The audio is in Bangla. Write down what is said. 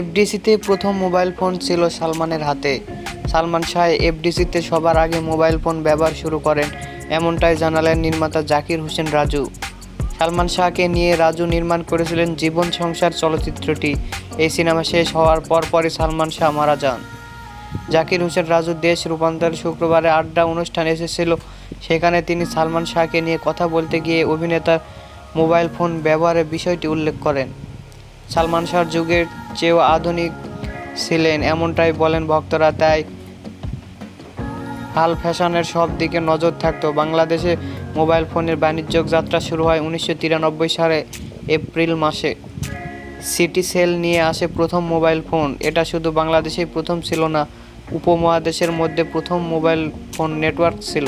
এফডিসিতে প্রথম মোবাইল ফোন ছিল সালমানের হাতে। সালমান শাহ এফডিসিতে সবার আগে মোবাইল ফোন ব্যবহার শুরু করেন, এমনটাই জানালেন নির্মাতা জাকির হোসেন রাজু। সালমান শাহকে নিয়ে রাজু নির্মাণ করেছিলেন জীবন সংসার চলচ্চিত্রটি। এই সিনেমা শেষ হওয়ার পর পরপরই সালমান শাহ মারা যান। জাকির হোসেন রাজু দেশ রূপান্তর শুক্রবারে আড্ডা অনুষ্ঠান এসেছিল। সেখানে তিনি সালমান শাহকে নিয়ে কথা বলতে গিয়ে অভিনেতার মোবাইল ফোন ব্যবহারের বিষয়টি উল্লেখ করেন। সালমান শাহর যুগের চেয়েও আধুনিক ছিলেন, এমনটাই বলেন ভক্তরা। তাই হাল ফ্যাশনের সব দিকে নজর থাকতো। বাংলাদেশে মোবাইল ফোনের বাণিজ্যিক যাত্রা শুরু হয় উনিশশো তিরানব্বই সালে, এপ্রিল মাসে। সিটি সেল নিয়ে আসে প্রথম মোবাইল ফোন। এটা শুধু বাংলাদেশেই প্রথম ছিল না, উপমহাদেশের মধ্যে প্রথম মোবাইল ফোন নেটওয়ার্ক ছিল।